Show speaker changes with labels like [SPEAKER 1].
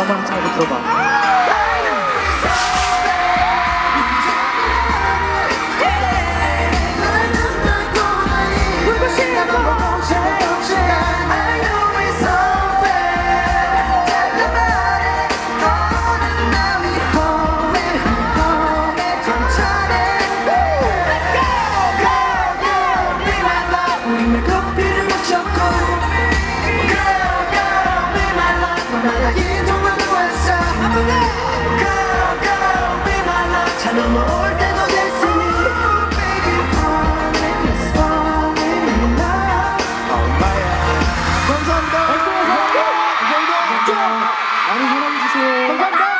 [SPEAKER 1] 마음 한번 차고 들어봐. 감사합니다. 감사합니다. 많이
[SPEAKER 2] 사랑해주세요.
[SPEAKER 1] 감사합니다.